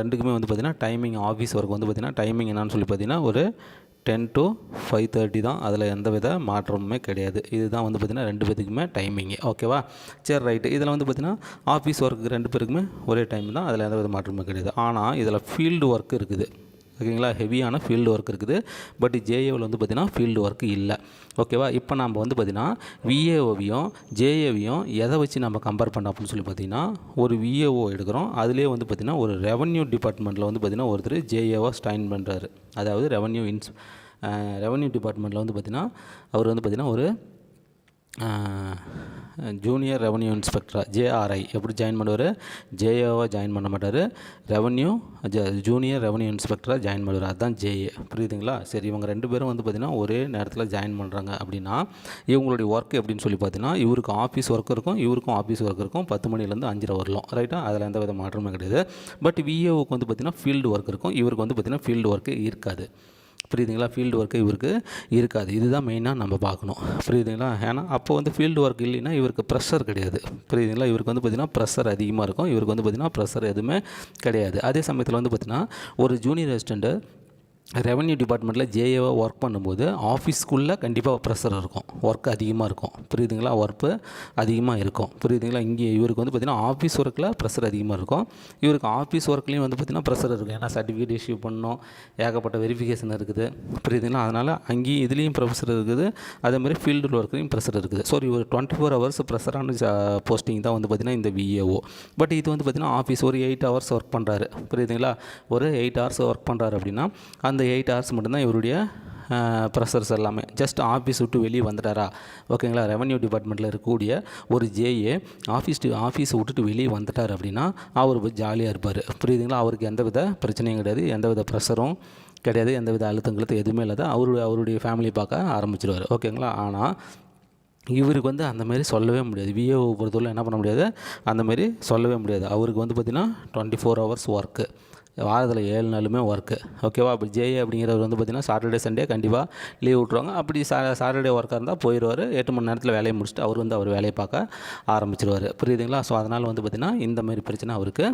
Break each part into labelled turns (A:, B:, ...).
A: ரெண்டுக்குமே வந்து பார்த்திங்கன்னா டைமிங் ஆஃபீஸ் ஒர்க் வந்து பார்த்திங்கன்னா டைமிங் என்னன்னு சொல்லி பார்த்தீங்கன்னா ஒரு டென் டு ஃபைவ் தேர்ட்டி தான். அதில் எந்த வித மாற்றமுமே கிடையாது. இதுதான் வந்து பார்த்திங்கன்னா ரெண்டு பேத்துக்குமே டைமிங்கு ஓகேவா சரி ரைட்டு இதில் வந்து பார்த்திங்கன்னா ஆஃபீஸ் ஒர்க்கு ரெண்டு பேருக்குமே ஒரே டைம் தான். அதில் எந்த வித மாற்றமும் கிடையாது. ஆனால் இதில் ஃபீல்டு ஒர்க் இருக்குது. ஓகேங்களா? ஹெவியான ஃபீல்டு ஒர்க் இருக்குது. பட் ஜேஏவில் வந்து பார்த்திங்கன்னா ஃபீல்டு ஒர்க் இல்லை. ஓகேவா இப்போ நம்ம வந்து பார்த்திங்கன்னா விஏஓவையும் ஜேஏவியும் எதை வச்சு நம்ம கம்பேர் பண்ணோம் அப்படின்னு சொல்லி பார்த்தீங்கன்னா ஒரு விஏஓ எடுக்கிறோம். அதுலேயே வந்து பார்த்திங்கன்னா ஒரு ரெவன்யூ டிபார்ட்மெண்ட்டில் வந்து பார்த்திங்கன்னா ஒருத்தர் ஜேஏவை ஸ்டைன் பண்ணுறாரு அதாவது ரெவன்யூ இன்ஸ் ரெவன்யூ டிபார்ட்மெண்ட்டில் வந்து பார்த்திங்கன்னா அவர் வந்து பார்த்திங்கன்னா ஒரு ஜூனியர் ரெவன்யூ இன்ஸ்பெக்டராக ஜேஆர்ஐ எப்படி ஜாயின் பண்ணுவார்? ஜேஏவாக ஜாயின் பண்ண மாட்டார். ரெவன்யூ ஜ ஜூனியர் ரெவன்யூ இன்ஸ்பெக்டராக ஜாயின் பண்ணுவார். அதுதான் ஜேஏ புரியுதுங்களா? சரி இவங்க ரெண்டு பேரும் வந்து பார்த்திங்கன்னா ஒரே நேரத்தில் ஜாயின் பண்ணுறாங்க அப்படின்னா இவங்களுடைய ஒர்க் எப்படின்னு சொல்லி பார்த்தீங்கன்னா இவருக்கு ஆஃபீஸ் ஒர்க் இருக்கும் இவருக்கும் ஆஃபீஸ் ஒர்க் இருக்கும். பத்து மணிலேருந்து அஞ்சரை வரலாம். ரைட்டாக அதில் எந்த வித மாற்றமும் கிடையாது. பட் விஏஓக்கு வந்து பார்த்திங்கன்னா ஃபீல்டு ஒர்க் இருக்கும். இவருக்கு வந்து பார்த்திங்கன்னா ஃபீல்டு ஒர்க்கு இருக்காது. புரியுதுங்களா? ஃபீல்டு ஒர்க்கு இவருக்கு இருக்காது. இதுதான் மெயினாக நம்ம பார்க்கணும். புரியுதுங்களா? ஏன்னா அப்போ வந்து ஃபீல்டு ஒர்க் இல்லைன்னா இவருக்கு ப்ரெஷர் கிடையாது. புரியுதுங்களா? இவருக்கு வந்து பார்த்திங்கன்னா ப்ரெஷர் அதிகமாக இருக்கும். இவருக்கு வந்து பார்த்திங்கன்னா ப்ரெஷர் எதுவுமே கிடையாது. அதே சமயத்தில் வந்து பார்த்திங்கன்னா ஒரு ஜூனியர் அசிஸ்டண்ட்டு ரெவன்யூ டிபார்ட்மெண்ட்டில் ஜேஏவாக ஒர்க் பண்ணும்போது ஆஃபீஸ்க்குள்ளே கண்டிப்பாக ப்ரெஷர் இருக்கும். ஒர்க் அதிகமாக இருக்கும். புரியுதுங்களா? ஒர்க்கு அதிகமாக இருக்கும். புரியுதுங்களா? இங்கே இவருக்கு வந்து பார்த்திங்கன்னா ஆஃபீஸ் ஒர்க்கில் ப்ரெஷர் அதிகமாக இருக்கும். இவருக்கு ஆஃபீஸ் ஒர்க்லேயும் வந்து பார்த்திங்கன்னா ப்ரெஷர் இருக்கும் ஏன்னா சர்டிஃபிகேட் இஷ்யூ பண்ணணும் ஏகப்பட்ட வெரிஃபிகேஷன் இருக்குது. புரியுதுங்களா? அதனால் அங்கேயும் இதுலேயும் ப்ரெஷர் இருக்குது. அதேமாதிரி ஃபீல்டு ஒர்க்லேயும் ப்ரெஷர் இருக்குது. ஸோ இவர் டுவெண்ட்டி ஃபோர் ஹவர்ஸ் ப்ரெஷரான போஸ்டிங் தான் வந்து பார்த்திங்கன்னா இந்த விஏஓ பட் இது வந்து பார்த்திங்கன்னா ஆஃபீஸ் ஒரு எயிட் ஹவர்ஸ் ஒர்க் பண்ணுறாரு புரியுதுங்களா? ஒரு எயிட் ஹவர்ஸ் ஒர்க் பண்ணுறாரு அப்படின்னா அந்த அந்த எயிட் ஹவர்ஸ் மட்டும்தான் இவருடைய ப்ரெஷர்ஸ் எல்லாமே. ஜஸ்ட் ஆஃபீஸ் விட்டு வெளியே வந்துட்டாரா? ஓகேங்களா? ரெவன்யூ டிபார்ட்மெண்ட்டில் இருக்கக்கூடிய ஒரு ஜேஏ ஆஃபீஸ் ஆஃபீஸை விட்டுட்டு வெளியே வந்துட்டார் அப்படின்னா அவர் ஜாலியாக இருப்பார். புரியுதுங்களா? அவருக்கு எந்த வித பிரச்சனையும் கிடையாது. எந்த வித ப்ரெஷரும் கிடையாது. எந்த வித அழுத்தங்களுக்கு எதுவுமே இல்லாத அவருடைய அவருடைய ஃபேமிலி பார்க்க ஆரம்பிச்சிருவார். ஓகேங்களா? ஆனால் இவருக்கு வந்து அந்த மாதிரி சொல்லவே முடியாது. விஏஓ பொறுத்தவரை என்ன பண்ண முடியாது? அந்த மாதிரி சொல்லவே முடியாது. அவருக்கு வந்து பார்த்திங்கன்னா டுவெண்ட்டி ஃபோர் ஹவர்ஸ் ஒர்க்கு வாரத்தில் ஏழு நாளுமே ஒர்க்கு ஓகேவா அப்படி ஜேஏ அப்படிங்கிறவர் வந்து பார்த்திங்கன்னா சாட்டர்டே சண்டே கண்டிப்பாக லீவ் விட்ருவாங்க அப்படி சா சாட்டர்டே ஒர்க்காக இருந்தால் போயிடுவார் எட்டு மணி நேரத்தில் வேலையை முடிச்சுட்டு அவர் வந்து அவர் வேலையை பார்க்க ஆரம்பிச்சிருவார். புரியுதுங்களா? ஸோ அதனால் வந்து பார்த்திங்கன்னா இந்த மாதிரி பிரச்சனை அவருக்கு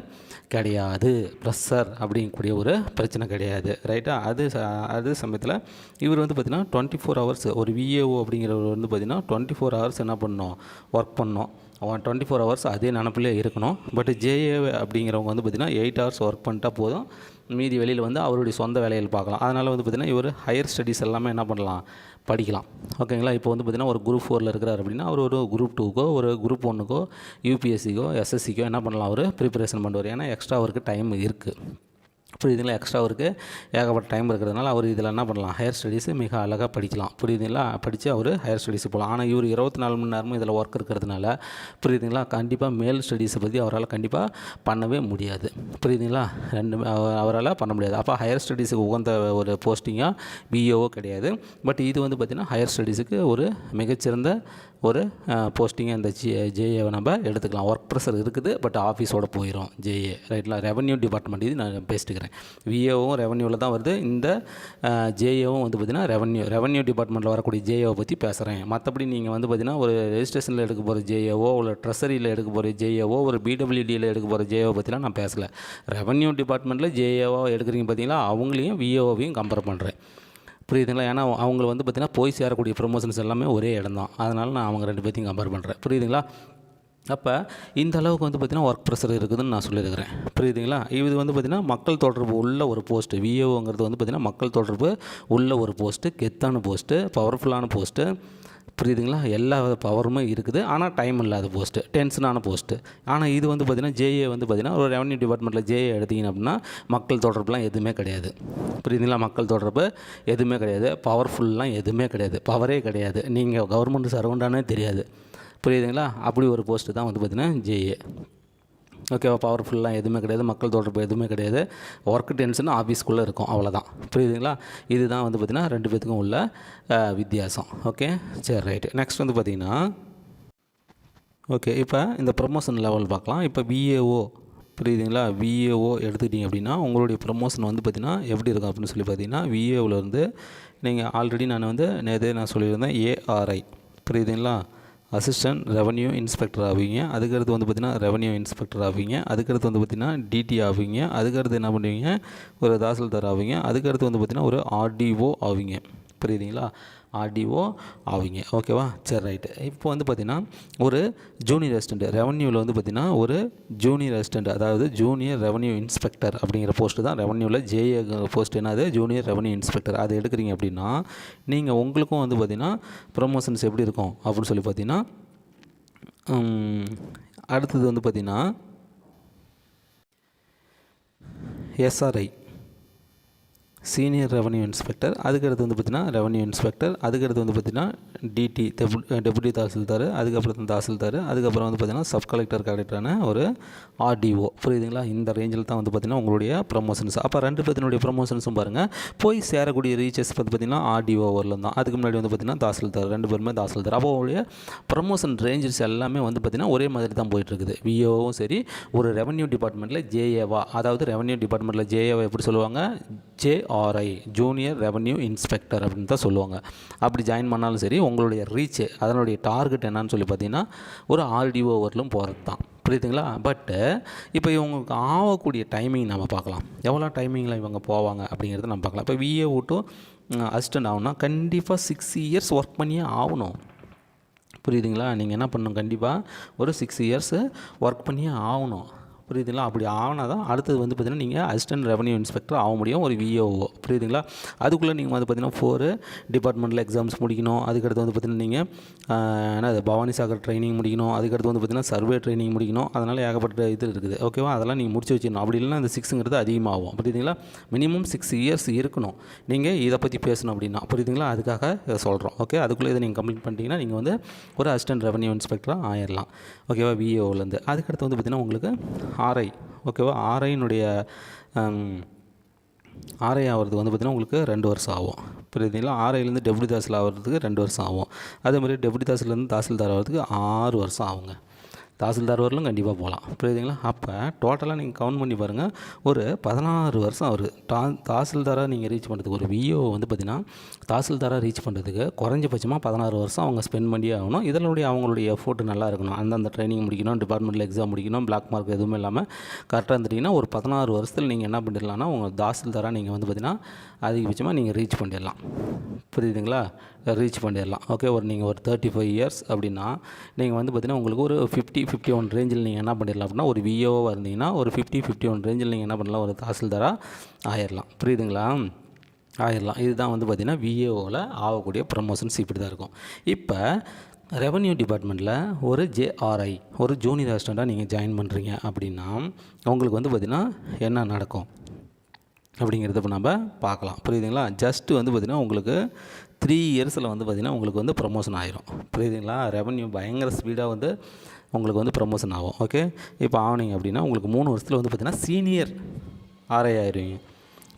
A: கிடையாது. ப்ரெஷர் அப்படிங்கக்கூடிய ஒரு பிரச்சனை கிடையாது. ரைட்டாக அது ச- அது சமயத்தில் இவர் வந்து பார்த்திங்கன்னா டுவெண்ட்டி ஃபோர் ஹவர்ஸ் ஒரு விஏஓ அப்படிங்கிறவர் வந்து பார்த்திங்கன்னா டுவெண்ட்டி ஃபோர் ஹவர்ஸ் என்ன பண்ணோம் ஒர்க் பண்ணோம் அவன் டுவெண்ட்டி ஃபோர் ஹவர்ஸ் அதே நினப்பிலே இருக்கணும். பட் ஜேஏ அப்படிங்கிறவங்க வந்து பார்த்திங்கன்னா எயிட் ஹவர்ஸ் ஒர்க் பண்ணிட்டா போதும். மீதி வெளியில் வந்து அவருடைய சொந்த வேலைகள் பார்க்கலாம். அதனால் வந்து பார்த்திங்கன்னா இவர் ஹையர் ஸ்டடீஸ் எல்லாமே என்ன பண்ணலாம்? படிக்கலாம். ஓகேங்களா இப்போ வந்து பார்த்திங்கன்னா ஒரு குரூப் ஃபோரில் இருக்கிறார் அப்படின்னா அவர் ஒரு குரூப் டூக்கோ ஒரு குரூப் ஒன்றுக்கோ யூபிஎஸ்சிக்கோ எஸ்எஸ்சிக்கோ என்ன பண்ணலாம்? அவர் ப்ரிப்பரேஷன் பண்ணுவார். ஏன்னா எக்ஸ்ட்ரா அவருக்கு டைம் இருக்குது புரியுதுங்களா? எக்ஸ்ட்ரா அவருக்கு ஏகப்பட்ட டைம் இருக்கிறதுனால அவர் இதில் என்ன பண்ணலாம்? ஹையர் ஸ்டடீஸு மிக அழகாக படிக்கலாம். புரியுதுங்களா? படித்து அவர் ஹையர் ஸ்டடீஸ் போகலாம் ஆனால் இவர் இருபத்தி நாலு மணி நேரமும் இதில் ஒர்க் இருக்கிறதுனால புரியுதுங்களா? கண்டிப்பாக மேல் ஸ்டடீஸை பற்றி அவரால் கண்டிப்பாக பண்ணவே முடியாது. புரியுதுங்களா? ரெண்டு அவரால் பண்ண முடியாது. அப்போ ஹையர் ஸ்டடீஸுக்கு உகந்த ஒரு போஸ்டிங்காக பிஏஓ கிடையாது. பட் இது வந்து பார்த்திங்கன்னா ஹையர் ஸ்டடீஸுக்கு ஒரு மிகச்சிறந்த ஒரு போஸ்டிங்கை இந்த ஜே ஜேஏவை நம்ம எடுத்துக்கலாம். ஒர்க் ப்ரெஷர் இருக்குது பட் ஆஃபீஸோட போயிடும் ஜேஏ ரைட்டில் ரெவன்யூ டிபார்ட்மெண்ட் இது நான் பேசிட்டுக்கிறேன். விஏவும் ரெவன்யூவில் தான் வருது. இந்த ஜேஏவும் வந்து பார்த்திங்கன்னா ரெவன்யூ ரெவன்யூ டிபார்ட்மெண்ட்டில் வரக்கூடிய ஜேஏவை பற்றி பேசுகிறேன் மற்றபடி நீங்கள் வந்து பார்த்திங்கன்னா ஒரு ரெஜிஸ்ட்ரேஷனில் எடுக்க போகிற ஜேஏஓ ஒரு ட்ரெஸரியில் எடுக்க போகிற ஜேஏஓ ஒரு பிடபிள்யூடியில் எடுக்க போகிற ஜேஏவை பற்றிலாம் நான் பேசலை. ரெவன்யூ டிபார்ட்மெண்ட்டில் ஜேஏஓ எடுக்கிறீங்க பார்த்தீங்களா அவங்களையும் விஏஓவையும் கம்பேர் பண்ணுறேன் புரியுதுங்களா? ஏன்னா அவங்க வந்து பார்த்திங்கன்னா போய் சேரக்கூடிய ப்ரொமோஷன்ஸ் எல்லாமே ஒரே இடம் தான் அதனால் நான் அவங்க ரெண்டு பேர்த்தையும் கம்பேர் பண்ணுறேன் புரியுதுங்களா? அப்போ இந்த அளவுக்கு வந்து பார்த்திங்கன்னா ஒர்க் ப்ரெஷர் இருக்குதுன்னு நான் சொல்லியிருக்கிறேன். புரியுதுங்களா? இது வந்து பார்த்திங்கன்னா மக்கள் தொடர்பு உள்ள ஒரு போஸ்ட்டு விஏஓங்கிறது வந்து பார்த்திங்கன்னா மக்கள் தொடர்பு உள்ள ஒரு போஸ்ட்டு கெத்தான போஸ்ட்டு பவர்ஃபுல்லான போஸ்ட்டு புரியுதுங்களா? எல்லா பவருமே இருக்குது. ஆனால் டைம் இல்லாத போஸ்ட்டு டென்ஷனான போஸ்ட்டு ஆனால் இது வந்து பார்த்திங்கன்னா ஜேஏ வந்து பார்த்திங்கன்னா ஒரு ரெவன்யூ டிபார்ட்மெண்ட்டில் ஜேஏ எடுத்தீங்க அப்படின்னா மக்கள் தொடர்புலாம் எதுவுமே கிடையாது. புரியுதுங்களா? மக்கள் தொடர்பு எதுவுமே கிடையாது. பவர்ஃபுல்லாம் எதுவுமே கிடையாது. பவரே கிடையாது. நீங்கள் கவர்மெண்ட் சரவுண்டானே தெரியாது. புரியுதுங்களா? அப்படி ஒரு போஸ்ட்டு தான் வந்து பார்த்திங்கன்னா ஜேஏ ஓகேவா பவர்ஃபுல்லாக எதுவுமே கிடையாது. மக்கள் தொடர்பு எதுவுமே கிடையாது. ஒர்க் டென்ஷன் ஆஃபீஸ்க்குள்ளே இருக்கும். அவ்வளோதான் புரியுதுங்களா? இதுதான் வந்து பார்த்திங்கன்னா ரெண்டு பேத்துக்கும் உள்ள வித்தியாசம். ஓகே சரி ரைட்டு நெக்ஸ்ட் வந்து பார்த்திங்கன்னா ஓகே இப்போ இந்த ப்ரொமோஷன் லெவல் பார்க்கலாம். இப்போ விஏஓ புரியுதுங்களா? விஏஓ எடுத்துக்கிட்டிங்க அப்படின்னா உங்களுடைய ப்ரமோஷன் வந்து பார்த்திங்கன்னா எப்படி இருக்கும் அப்படின்னு சொல்லி பார்த்தீங்கன்னா விஏஓவில் இருந்து நீங்கள் ஆல்ரெடி நான் வந்து நேதே நான் சொல்லியிருந்தேன் ஏஆர்ஐ புரியுதுங்களா? அசிஸ்டன்ட் ரெவன்யூ இன்ஸ்பெக்டர் ஆவீங்க. அதுக்கடுத்து வந்து பார்த்திங்கன்னா ரெவன்யூ இன்ஸ்பெக்டர் ஆவீங்க. அதுக்கடுத்து வந்து பார்த்திங்கன்னா டிடி ஆவீங்க. அதுக்கடுத்து என்ன பண்ணுவீங்க? ஒரு தாசில்தார் ஆவீங்க. அதுக்கடுத்து வந்து பார்த்திங்கன்னா ஒரு ஆர்டிஓ ஆவீங்க. புரியுதுங்களா? ஆர்டிஓ ஆவீங்க. ஓகேவா? சரி ரைட்டு இப்போ வந்து பார்த்திங்கன்னா ஒரு ஜூனியர் அசிஸ்டண்ட் ரெவன்யூவில் வந்து பார்த்திங்கன்னா ஒரு ஜூனியர் அசிஸ்டண்ட் அதாவது ஜூனியர் ரெவன்யூ இன்ஸ்பெக்டர் அப்படிங்கிற போஸ்ட்டு தான். ரெவன்யூவில் ஜேஏ போஸ்ட் என்னது ஜூனியர் ரெவன்யூ இன்ஸ்பெக்டர் அதை எடுக்கிறீங்க அப்படின்னா நீங்கள் உங்களுக்கும் வந்து பார்த்தீங்கன்னா ப்ரொமோஷன்ஸ் எப்படி இருக்கும் அப்படின்னு சொல்லி பார்த்தீங்கன்னா அடுத்தது வந்து பார்த்திங்கன்னா எஸ்ஆர்ஐ சீனியர் ரெவன்யூ இன்ஸ்பெக்டர் அதுக்கடுத்து வந்து பார்த்திங்கன்னா ரெவன்யூ இன்ஸ்பெக்டர் அதுக்கடுத்து வந்து பார்த்தீங்கன்னா டிடி டெபுட்டி தாசில்தார் அதுக்கப்புறம் தாசில்தார் அதுக்கப்புறம் வந்து பார்த்தீங்கன்னா சப் கலெக்டர் கலெக்டரான ஒரு ஆர்டிஓ புரியுதுங்களா? இந்த ரேஞ்சில் தான் வந்து பார்த்தீங்கன்னா உங்களுடைய ப்ரமோஷன்ஸ் அப்போ ரெண்டு பேத்தினுடைய ப்ரமோஷன்ஸும் பாருங்கள் போய் சேரக்கூடிய ரீச்சஸ் வந்து பார்த்திங்கன்னா ஆர்டிஓ வரலும் தான். அதுக்கு முன்னாடி வந்து பார்த்தீங்கன்னா தாசில்தார் ரெண்டு பேருமே தாசில்தார் அப்போ உங்களுடைய ப்ரமோஷன் ரேஞ்சஸ் எல்லாமே வந்து பார்த்திங்கன்னா ஒரே மாதிரி தான் போயிட்டுருக்குது. விஓவும் சரி ஒரு ரெவன்யூ டிபார்ட்மெண்ட்டில் ஜேஏவா அதாவது ரெவன்யூ டிபார்ட்மெண்ட்டில் ஜேஏவா எப்படி சொல்லுவாங்க? ஜேஆர்ஐ ஜூனியர் ரெவன்யூ இன்ஸ்பெக்டர் அப்படின்னு தான் சொல்லுவாங்க. அப்படி ஜாயின் பண்ணாலும் சரி உங்களுடைய ரீச் அதனுடைய டார்கெட் என்னன்னு சொல்லி பார்த்தீங்கன்னா ஒரு ஆர்டிஓ வரலும் போகிறது தான் புரியுதுங்களா? பட்டு இப்போ இவங்களுக்கு ஆகக்கூடிய டைமிங் நம்ம பார்க்கலாம். எவ்வளோ டைமிங்கில் இவங்க போவாங்க அப்படிங்கிறத நம்ம பார்க்கலாம். இப்போ விஏ விட்டு அசிஸ்டன்ட் ஆகும்னா கண்டிப்பாக சிக்ஸ் இயர்ஸ் ஒர்க் பண்ணியே ஆகணும். புரியுதுங்களா? நீங்கள் என்ன பண்ணணும்? கண்டிப்பாக ஒரு சிக்ஸ் இயர்ஸு ஒர்க் பண்ணியே ஆகணும். புரியுதுங்களா? அப்படி ஆனால் தான் அடுத்தது வந்து பார்த்தீங்கன்னா நீங்கள் அசிஸ்டன்ட் ரெவன்யூ இன்ஸ்பெக்டர் ஆக முடியும் ஒரு விஓஓ புரியுதுங்களா? அதுக்குள்ளே நீங்கள் வந்து பார்த்தீங்கன்னா ஃபோரு டிபார்ட்மெண்ட்டில் எக்ஸாம்ஸ் முடிக்கணும். அதுக்கடுத்து வந்து பார்த்தீங்கன்னா நீங்கள் என்னது பவானி சாகர் ட்ரைனிங் முடிக்கணும். அதுக்கடுத்து வந்து பார்த்தீங்கன்னா சர்வே ட்ரைனிங் முடிக்கணும். அதனால் ஏகப்பட்ட இது இருக்குது. ஓகேவா அதெல்லாம் நீங்கள் முடிச்சு வச்சிடணும். அப்படி இல்லைன்னா அந்த சிக்ஸுங்கிறது அதிகமாகும். புரியுதுங்களா? மினிமம் சிக்ஸ் இயர்ஸ் இருக்கணும். நீங்கள் இதை பற்றி பேசணும் அப்படின்னா. புரியுதுங்களா? அதுக்காக இதை சொல்கிறோம் ஓகே அதுக்குள்ளே இதை நீங்கள் கம்ப்ளீட் பண்ணிட்டீங்கன்னா நீங்கள் வந்து ஒரு அசிஸ்டன்ட் ரெவன்யூ இன்ஸ்பெக்டராக ஆயிடலாம் ஓகேவா விஏஓலேருந்து அதுக்கடுத்து வந்து பார்த்தீங்கன்னா உங்களுக்கு ஆர்ஐ ஓகேவா ஆர்ஐனுடைய ஆர்ஐ ஆகிறதுக்கு வந்து பார்த்திங்கன்னா உங்களுக்கு ரெண்டு வருஷம் ஆகும். புரியுதுங்களா? ஆர்ஐலேருந்து டெபுடி தாசில் ஆகிறதுக்கு ரெண்டு வருஷம் ஆகும். அதே மாதிரி டெபுடி தாசிலேருந்து தாசில்தார் ஆகிறதுக்கு ஆறு வருஷம் ஆகுங்க. தாசில்தார் வரலும் கண்டிப்பாக போகலாம் புரியுதுங்களா? அப்போ டோட்டலாக நீங்கள் கவுண்ட் பண்ணி பாருங்கள் ஒரு பதினாறு வருஷம் வருது டா தாசில்தாராக நீங்கள் ரீச் பண்ணுறதுக்கு ஒரு விஓ வந்து பார்த்திங்கன்னா தாசில்தாராக ரீச் பண்ணுறதுக்கு குறைஞ்சபட்சமாக பதினாறு வருஷம் அவங்க ஸ்பெண்ட் பண்ணியே ஆகணும். இதனுடைய அவங்களுடைய எஃபோர்ட் நல்லா இருக்கணும். அந்தந்த ட்ரைனிங் முடிக்கணும் டிபார்ட்மெண்ட்டில் எக்ஸாம் முடிக்கணும் பிளாக் மார்க் எதுவுமே இல்லாமல் கரெக்டாக இருந்துட்டிங்கன்னா ஒரு பதினாறு வருஷத்தில் நீங்கள் என்ன பண்ணிடலாம்னா உங்கள் தாசில்தாராக நீங்கள் வந்து பார்த்திங்கன்னா அதிகபட்சமாக நீங்கள் ரீச் பண்ணிடலாம். புரியுதுங்களா? ரீச் பண்ணிடலாம். ஓகே ஒரு நீங்கள் ஒரு தேர்ட்டி ஃபைவ் இயர்ஸ் அப்படின்னா நீங்கள் வந்து பார்த்தீங்கன்னா உங்களுக்கு ஒரு ஃபிஃப்டி ஃபிஃப்டி ஒன் ரேஞ்சில் நீங்கள் என்ன பண்ணிடலாம் அப்படின்னா ஒரு விஓவாக இருந்தீங்கன்னா ஒரு ஃபிஃப்டி ஃபிஃப்டி ஒன் ரேஞ்சில் நீங்கள் என்ன பண்ணலாம் ஒரு தாசில்தாராக ஆயிடலாம் புரியுதுங்களா? ஆயிடலாம் இதுதான் வந்து பார்த்திங்கன்னா விஏஓவில் ஆகக்கூடிய ப்ரமோஷன்ஸ் இப்படி தான் இருக்கும். இப்போ ரெவன்யூ டிபார்ட்மெண்ட்டில் ஒரு ஜேஆர்ஐ ஒரு ஜூனியர் அசிஸ்டண்ட்டாக நீங்கள் ஜாயின் பண்ணுறீங்க அப்படின்னா உங்களுக்கு வந்து பார்த்திங்கன்னா என்ன நடக்கும்? அப்படிங்கிறத இப்போ நம்ம பார்க்கலாம். புரியுதுங்களா? ஜஸ்ட்டு வந்து பார்த்திங்கன்னா உங்களுக்கு த்ரீ இயர்ஸில் வந்து பார்த்திங்கன்னா உங்களுக்கு வந்து ப்ரொமோஷன் ஆயிரும். புரியுதுங்களா? ரெவன்யூ பயங்கர ஸ்பீடாக வந்து உங்களுக்கு வந்து ப்ரொமோஷன் ஆகும். ஓகே இப்போ ஆனீங்க அப்படின்னா உங்களுக்கு மூணு வருஷத்தில் வந்து பார்த்திங்கன்னா சீனியர் ஆர்ஐ ஆயிடுவீங்க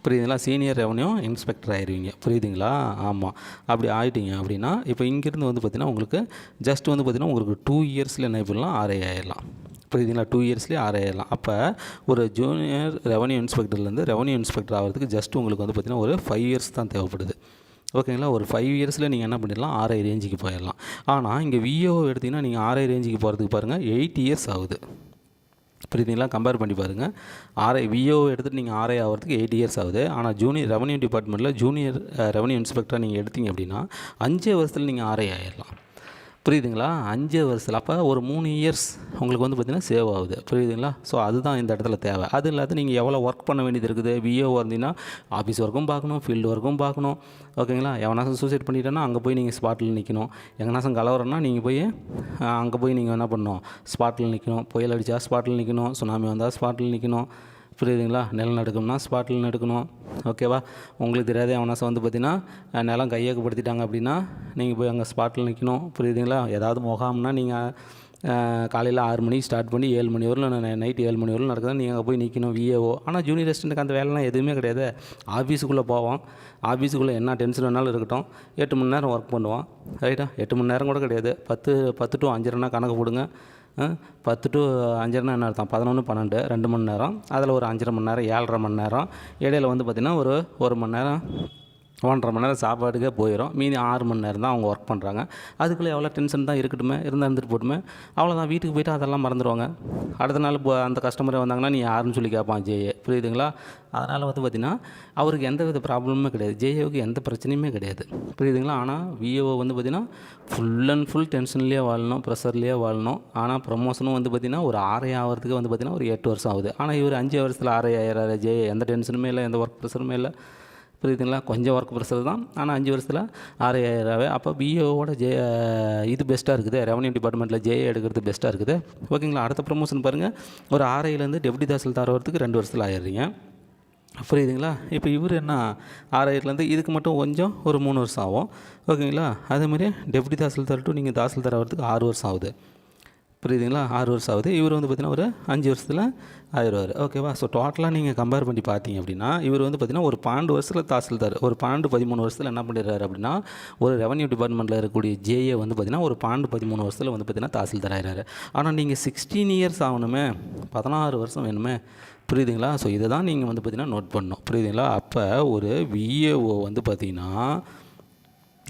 A: புரியுதுங்களா? சீனியர் ரெவன்யூ இன்ஸ்பெக்டர் ஆயிடுவீங்க புரியுதுங்களா? ஆமாம் அப்படி ஆகிட்டீங்க அப்படின்னா இப்போ இங்கேருந்து வந்து பார்த்திங்கன்னா உங்களுக்கு ஜஸ்ட் வந்து பார்த்திங்கன்னா உங்களுக்கு டூ இயர்ஸில் என்ன பண்ணலாம் ஆர்ஐ ஆயிடலாம். புரியுதுங்களா? டூ இயர்ஸ்லேயே ஆறாயிரலாம் அப்போ ஒரு ஜூனியர் ரெவன்யூ இன்ஸ்பெக்டர்லேருந்து ரெவன்யூ இன்ஸ்பெக்டர் ஆகிறதுக்கு ஜஸ்ட் உங்களுக்கு வந்து பார்த்திங்கன்னா ஒரு ஃபைவ் இயர்ஸ் தான் தேவைப்படுது. ஓகேங்களா? ஒரு ஃபைவ் இயர்ஸில் நீங்கள் என்ன பண்ணிடலாம்? ஆர்ஐ ரேஞ்சுக்கு போயிடலாம். ஆனால் இங்கே விஓ எடுத்திங்கன்னா நீங்கள் ஆர்ஐ ரேஞ்சுக்கு போகிறதுக்கு பாருங்கள் எயிட் இயர்ஸ் ஆகுது. புரியுதுங்களா? கம்பேர் பண்ணி பாருங்கள் ஆர்ஐ விஓ எடுத்துகிட்டு நீங்கள் ஆர்ஐ ஆகிறதுக்கு எயிட் இயர்ஸ் ஆகுது. ஆனால் ஜூனியர் ரெவன்யூ டிபார்ட்மெண்ட்டில் ஜூனியர் ரெவன்யூ இன்ஸ்பெக்டராக நீங்கள் எடுத்தீங்க அப்படின்னா அஞ்சே வருஷத்தில் நீங்கள் ஆர்ஐ ஆயிடலாம் புரியுதுங்களா? அஞ்சு வருஷத்தில். அப்போ ஒரு மூணு இயர்ஸ் உங்களுக்கு வந்து பார்த்திங்கன்னா சேவ் ஆகுது. புரியுதுங்களா? ஸோ அதுதான் இந்த இடத்துல தேவை. அது இல்லாத நீங்கள் எவ்வளோ ஒர்க் பண்ண வேண்டியது இருக்குது? விஓ இருந்தீங்கன்னா ஆஃபீஸ் ஒர்க்கும் பார்க்கணும் ஃபீல்டு ஒர்க்கும் பார்க்கணும். ஓகேங்களா? எவனாச்சும் சூசைட் பண்ணிட்டேன்னா அங்கே போய் நீங்கள் ஸ்பாட்டில் நிற்கணும் எங்கனாச்சும் கலவரம்னா நீங்கள் போய் அங்கே போய் நீங்கள் என்ன பண்ணணும்? ஸ்பாட்டில் நிற்கணும் புயல் அடித்தா ஸ்பாட்டில் நிற்கணும் சுனாமி வந்தால் ஸ்பாட்டில் நிற்கணும் புரியுதுங்களா? நிலம் நடுக்கணும்னா ஸ்பாட்டில் நடுக்கணும். ஓகேவா உங்களுக்கு தெரியாத எவனாச்சும் வந்து பார்த்தீங்கன்னா நிலம் கையகப்படுத்திட்டாங்க அப்படின்னா நீங்கள் போய் அங்கே ஸ்பாட்டில் நிற்கணும் புரியுதுங்களா? ஏதாவது முகாம்னா நீங்கள் காலையில் ஆறு மணிக்கு ஸ்டார்ட் பண்ணி ஏழு மணி வரலும் நைட்டு ஏழு மணி வரலும் நடக்குதுன்னா நீங்கள் அங்கே போய் நிற்கணும் விஏஓ ஆனால் ஜூனியர் அசிஸ்டண்ட்டுக்கு அந்த வேலைலாம் எதுவுமே கிடையாது. ஆஃபீஸுக்குள்ளே போவோம் ஆஃபீஸுக்குள்ளே என்ன டென்ஷன் வேணாலும் இருக்கட்டும். எட்டு மணி நேரம் ஒர்க் பண்ணுவோம் ரைட்டா எட்டு மணி நேரம் கூட கிடையாது. பத்து பத்து டு அஞ்சரைனா கணக்கு போடுங்க. பத்து டு அஞ்சரைனா என்ன அர்த்தம் பதினொன்று பன்னெண்டு ரெண்டு மணி நேரம். அதில் ஒரு அஞ்சரை மணி நேரம் ஏழரை மணி நேரம். இடையில வந்து பார்த்திங்கன்னா ஒரு ஒரு மணி நேரம் ஒன்றரை மணி நேரம் சாப்பாட்டுக்கே போயிடும் மீதி ஆறு மணி நேரம் தான் அவங்க ஒர்க் பண்ணுறாங்க அதுக்குள்ளே எவ்வளோ டென்ஷன் தான் இருக்கட்டுமே இருந்தால் இருந்துட்டு போட்டுமே அவ்வளோதான். வீட்டுக்கு போயிட்டு அதெல்லாம் மறந்துடுவாங்க அடுத்த நாள் இப்போ அந்த கஸ்டமரே வந்தாங்கன்னா நீ யாருன்னு சொல்லி கேட்பான் ஜேஏ புரியுதுங்களா? அதனால் வந்து பார்த்திங்கன்னா அவருக்கு எந்த வித ப்ராப்ளமுமே கிடையாது. ஜேஏவுக்கு எந்த பிரச்சனையுமே கிடையாது. புரியுதுங்களா? ஆனால் விஏஓ வந்து பார்த்திங்கன்னா ஃபுல் அண்ட் ஃபுல் டென்ஷன்லேயே வாழணும் ப்ரெஷர்லேயே வாழணும். ஆனால் ப்ரமோஷனும் வந்து பார்த்திங்கன்னா ஒரு ஆறே ஆகிறதுக்கு வந்து பார்த்திங்கன்னா ஒரு எட்டு வருஷம் ஆகுது. ஆனால் இவர் அஞ்சு வருஷத்தில் ஆறே ஆயிரம் ஜே எந்த டென்ஷனுமே இல்லை எந்த ஒர்க் ப்ரெஷருமே இல்லை. புரியுதுங்களா? கொஞ்சம் ஒர்க் ப்ரெஷர் தான். ஆனால் அஞ்சு வருஷத்தில் ஆறாயிரவே அப்போ பிஏவோட ஜே இது பெஸ்ட்டாக இருக்குது. ரெவன்யூ டிபார்ட்மெண்ட்டில் ஜே எடுக்கிறது பெஸ்ட்டாக இருக்குது. ஓகேங்களா அடுத்த ப்ரமோஷன் பாருங்கள் ஒரு ஆர்ஐலேருந்து டெப்டி தாசில்தார் தரவரத்துக்கு ரெண்டு வருஷத்தில் ஆயிடுறீங்க. புரியுதுங்களா? இப்போ இவர் என்ன? ஆறாயிரத்துலேருந்து இதுக்கு மட்டும் கொஞ்சம் ஒரு மூணு வருஷம் ஆகும். ஓகேங்களா அதேமாதிரி டெப்டி தாசில்தார் டு நீங்கள் தாசில்தார் ஆகிறதுக்கு ஆறு வருஷம் ஆகுது. புரியுதுங்களா? ஆறு வருஷம் ஆகுது. இவர் வந்து பார்த்திங்கன்னா ஒரு அஞ்சு வருஷத்தில் ஆயிடுவார் ஓகேவா ஸோ டோட்டலாக நீங்கள் கம்பேர் பண்ணி பார்த்தீங்க அப்படின்னா இவர் வந்து பார்த்திங்கன்னா ஒரு பன்னெண்டு வருஷத்தில் தாசில்தார். ஒரு பன்னெண்டு பதிமூணு வருஷத்தில் என்ன பண்ணிடுறாரு அப்படின்னா ஒரு ரெவன்யூ டிபார்ட்மெண்ட்டில் இருக்கக்கூடிய ஜேஏ வந்து பார்த்திங்கன்னா ஒரு பன்னெண்டு பதிமூணு வருஷத்தில் வந்து பார்த்திங்கன்னா தாசில்தார் ஆயிடுறாரு. ஆனால் நீங்கள் சிக்ஸ்டீன் இயர்ஸ் ஆகணுமே பதினாறு வருஷம் வேணுமே புரியுதுங்களா? ஸோ இதை தான் நீங்கள் வந்து பார்த்திங்கன்னா நோட் பண்ணணும். புரியுதுங்களா? அப்போ ஒரு விஏஓ வந்து பார்த்திங்கன்னா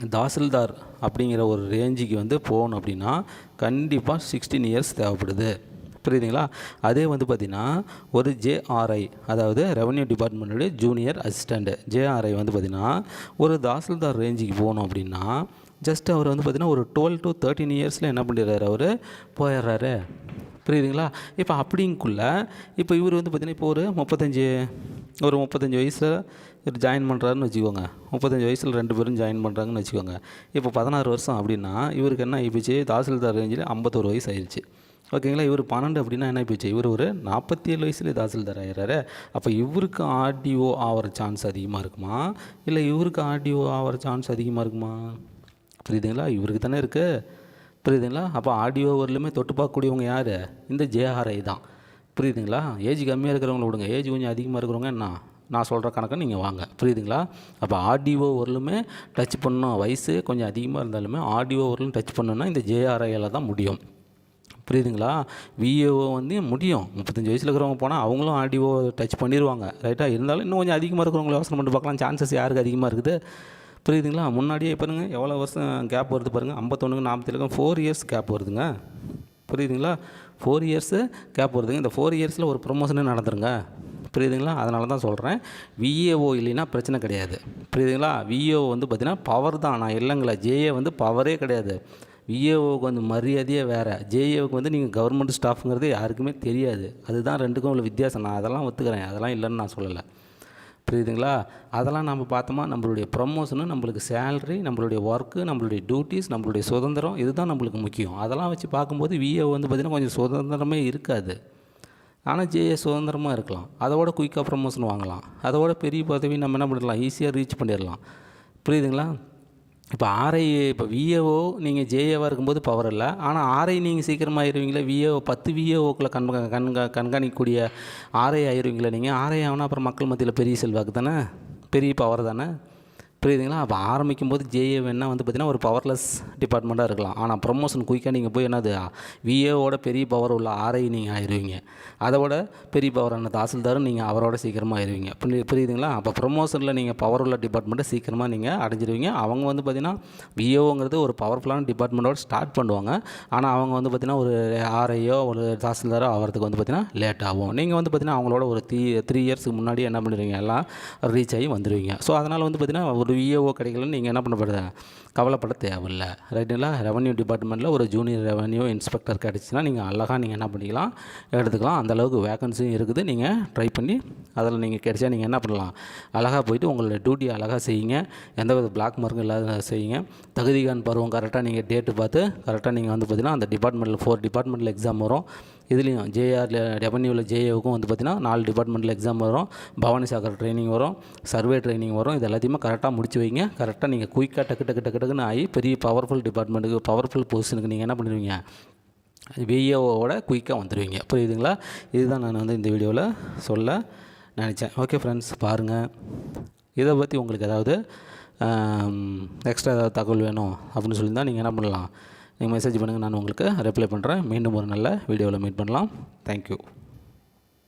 A: தாசில்தார் அப்படிங்கிற ஒரு ரேஞ்சுக்கு வந்து போகணும் அப்படின்னா கண்டிப்பாக சிக்ஸ்டீன் இயர்ஸ் தேவைப்படுது. புரியுதுங்களா? அதே வந்து பார்த்திங்கன்னா ஒரு ஜேஆர்ஐ அதாவது ரெவன்யூ டிபார்ட்மெண்ட்டுடைய ஜூனியர் அசிஸ்டண்ட்டு ஜேஆர்ஐ வந்து பார்த்திங்கன்னா ஒரு தாசில்தார் ரேஞ்சுக்கு போகணும் அப்படின்னா ஜஸ்ட் அவர் வந்து பார்த்திங்கன்னா ஒரு டுவெல் டு தேர்ட்டின் இயர்ஸில் என்ன பண்ணிடுறாரு அவர்? போயிடுறாரு. புரியுதுங்களா? இப்போ அப்படிங்குள்ள இப்போ இவர் வந்து பார்த்திங்கன்னா இப்போ ஒரு முப்பத்தஞ்சு ஒரு முப்பத்தஞ்சு வயசில் இவர் ஜாயின் பண்ணுறாருன்னு வச்சுக்கோங்க. முப்பத்தஞ்சு வயசில் ரெண்டு பேரும் ஜாயின் பண்ணுறாங்கன்னு வச்சுக்கோங்க. இப்போ பதினாறு வருஷம் அப்படின்னா இவருக்கு என்ன ஆகிப்போச்சு தாசில்தார் ரேஞ்சில் ஐம்பத்தோரு வயசு ஆயிடுச்சு ஓகேங்களா? இவர் பன்னெண்டு அப்படின்னா என்ன ஆகிப்போச்சு இவர் ஒரு நாற்பத்தி ஏழு வயசுலேயே தாசில்தார் ஆகிறாரு அப்போ இவருக்கு ஆர்டிஓ ஆகிற சான்ஸ் அதிகமாக இருக்குமா? இல்லை இவருக்கு ஆர்டிஓ ஆகிற சான்ஸ் அதிகமாக இருக்குமா? புரியுதுங்களா? இவருக்கு தானே இருக்குது புரியுதுங்களா? அப்போ ஆடியோ வரலுமே தொட்டு பார்க்கக்கூடியவங்க யார்? இந்த ஜேஆர்ஐ தான். புரியுதுங்களா? ஏஜ் கம்மியாக இருக்கிறவங்கள விடுங்க. ஏஜ் கொஞ்சம் அதிகமாக இருக்கிறவங்க என்ன? நான் சொல்கிற கணக்கை நீங்கள் வாங்க. புரியுதுங்களா? அப்போ ஆடியோ வரலுமே டச் பண்ணணும். வயசு கொஞ்சம் அதிகமாக இருந்தாலுமே ஆடியோ வரலும் டச் பண்ணணும்னா இந்த ஜேஆர்ஐயில் தான் முடியும். புரியுதுங்களா? விஏஓ வந்து முடியும். முப்பத்தஞ்சு வயசில் இருக்கிறவங்க போனால் அவங்களும் ஆடியோ டச் பண்ணிடுவாங்க ரைட்டாக இருந்தாலும் இன்னும் கொஞ்சம் அதிகமாக இருக்கிறவங்கள யோசனை பண்ணி பார்க்கலாம். சான்சஸ் யாருக்கு அதிகமாக இருக்குது? புரியுதுங்களா? முன்னாடியே பாருங்க. எவ்வளோ வருஷம் கேப் வருது பாருங்கள் ஐம்பத்தொன்றுக்கு நாற்பத்தேழுக்கும் ஃபோர் இயர்ஸ் கேப் வருதுங்க. புரியுதுங்களா? ஃபோர் இயர்ஸு கேப் வருதுங்க. இந்த ஃபோர் இயர்ஸில் ஒரு ப்ரொமோஷனே நடந்துருங்க. புரியுதுங்களா? அதனால தான் சொல்கிறேன் விஏஓ இல்லைன்னா பிரச்சனை கிடையாது. புரியுதுங்களா? விஏஓ வந்து பார்த்திங்கன்னா பவர் தான். நான் இல்லைங்களா ஜேஏ வந்து பவரே கிடையாது. விஏஓவுக்கு வந்து மரியாதையே வேறு. ஜேஏவுக்கு வந்து நீங்கள் கவர்மெண்ட் ஸ்டாஃப்ங்கிறது யாருக்குமே தெரியாது. அதுதான் ரெண்டுக்கும் உள்ள வித்தியாசம். நான் அதெல்லாம் ஒத்துக்கிறேன். அதெல்லாம் இல்லைன்னு நான் சொல்லலை. புரியுதுங்களா? அதெல்லாம் நம்ம பார்த்தோமா? நம்மளுடைய ப்ரொமோஷனு நம்மளுக்கு சேல்ரி நம்மளுடைய ஒர்க்கு நம்மளுடைய டியூட்டிஸ் நம்மளுடைய சுதந்திரம் இதுதான் நம்மளுக்கு முக்கியம். அதெல்லாம் வச்சு பார்க்கும்போது விஏஓ வந்து பார்த்திங்கன்னா கொஞ்சம் சுதந்திரமே இருக்காது. ஆனால் ஜேஏ சுதந்திரமாக இருக்கலாம். அதோட குயிக்காக ப்ரமோஷன் வாங்கலாம். அதோட பெரிய பதவி நம்ம என்ன பண்ணிடலாம்? ஈஸியாக ரீச் பண்ணிடலாம். புரியுதுங்களா? இப்போ ஆர்ஐ இப்போ விஏஓ நீங்கள் ஜேஏவாக இருக்கும்போது பவர் இல்லை. ஆனால் ஆர்ஐ நீங்கள் சீக்கிரமாக ஆயிடுவீங்களா விஏஓ பத்து விஏஓக்களை கண் கண்கா கண்காணிக்கக்கூடிய ஆர்ஐ ஆயிடுவீங்களா நீங்கள் ஆர்ஐ ஆனால் அப்புறம் மக்கள் மத்தியில் பெரிய செல்வாக்கு தானே? பெரிய பவர் தானே? புரியுதுங்களா? அப்போ ஆரம்பிக்கும் போது ஜேஏ வேணால் வந்து பார்த்திங்கன்னா ஒரு பவர்லெஸ் டிபார்ட்மெண்ட்டாக இருக்கலாம். ஆனால் ப்ரொமோஷன் குயிக்காக நீங்கள் போய் என்னது விஏவோட பெரிய பவர் உள்ள ஆர்ஐ நீங்கள் ஆயிடுவீங்க அதோட பெரிய பவரான தாசில்தாரும் நீங்கள் அவரோட சீக்கிரமாக ஆயிடுவீங்க புரியுதுங்களா? அப்போ ப்ரொமோஷனில் நீங்கள் பவர் உள்ள டிபார்ட்மெண்ட்டை சீக்கிரமாக நீங்கள் அடைஞ்சிருவீங்க. அவங்க வந்து பார்த்திங்கன்னா விஏஓங்கிறது ஒரு பவர்ஃபுல்லான டிபார்ட்மெண்ட்டோட ஸ்டார்ட் பண்ணுவாங்க. ஆனால் அவங்க வந்து பார்த்திங்கன்னா ஒரு ஆர்ஐயோ ஒரு தாசில்தாரோ ஆகிறதுக்கு வந்து பார்த்திங்கன்னா லேட் ஆகும். நீங்கள் வந்து பார்த்திங்கன்னா அவங்களோட ஒரு த்ரீ த்ரீ இயர்ஸ்க்கு முன்னாடி என்ன பண்ணிடுவீங்க எல்லாம் ரீச் ஆகி வந்துடுவீங்க ஸோ அதனால் வந்து பார்த்திங்கன்னா ஒரு விஏஓ கிடைக்கலன்னு நீங்கள் என்ன பண்ணப்படுது கவலைப்பட தேவையில்லை. ரைட்டுங்களா ரெவன்யூ டிபார்ட்மெண்ட்டில் ஒரு ஜூனியர் ரெவன்யூ இன்ஸ்பெக்டர் கிடச்சின்னா நீங்கள் அழகாக நீங்கள் என்ன பண்ணிக்கலாம் எடுத்துக்கலாம். அந்த அளவுக்கு வேகன்சியும் இருக்குது. நீங்கள் ட்ரை பண்ணி அதில் நீங்கள் கிடைச்சா நீங்கள் என்ன பண்ணலாம்? அழகாக போயிட்டு உங்களோட டியூட்டி அழகாக செய்யுங்க. எந்த வித பிளாக் மார்க்கும் இல்லாத செய்யுங்க. தகுதிகான் பருவம் கரெக்டாக நீங்கள் டேட்டு பார்த்து கரெக்டாக நீங்கள் வந்து பார்த்தீங்கன்னா அந்த டிபார்ட்மெண்ட்டில் ஃபோர் டிபார்ட்மெண்ட்டில் எக்ஸாம் வரும். இதுலேயும் ஜேஆர் ரெவன்யூவில் ஜேஏவுக்கும் வந்து பார்த்திங்கன்னா நாலு டிபார்ட்மெண்ட்டில் எக்ஸாம் வரும். பவானி சாகர் ட்ரைனிங் வரும். சர்வே ட்ரைனிங் வரும். இது எல்லாத்தையுமே கரெக்டாக முடிச்சு வைங்க. கரெக்டாக நீங்கள் குயிக்காக டக்கு டக்கு டக்கு டக்குன்னு ஆகி பெரிய பவர்ஃபுல் டிபார்ட்மெண்ட்டுக்கு பவர்ஃபுல் பொசிஷனுக்கு நீங்கள் என்ன பண்ணுவீங்க விஏஓவோட குயிக்காக வந்துடுவீங்க. புரியுதுங்களா? இதுதான் நான் வந்து இந்த வீடியோவில் சொல்ல நினச்சேன். ஓகே ஃப்ரெண்ட்ஸ் பாருங்கள் இதை பற்றி உங்களுக்கு ஏதாவது எக்ஸ்ட்ரா ஏதாவது தகவல் வேணும் அப்படின்னு சொல்லியிருந்தால் நீங்கள் என்ன பண்ணலாம்? நீங்கள் மெசேஜ் பண்ணுங்கள் நான் உங்களுக்கு ரிப்ளை பண்ணுறேன் மீண்டும் ஒரு நல்ல வீடியோவில் மீட் பண்ணலாம். தேங்க்யூ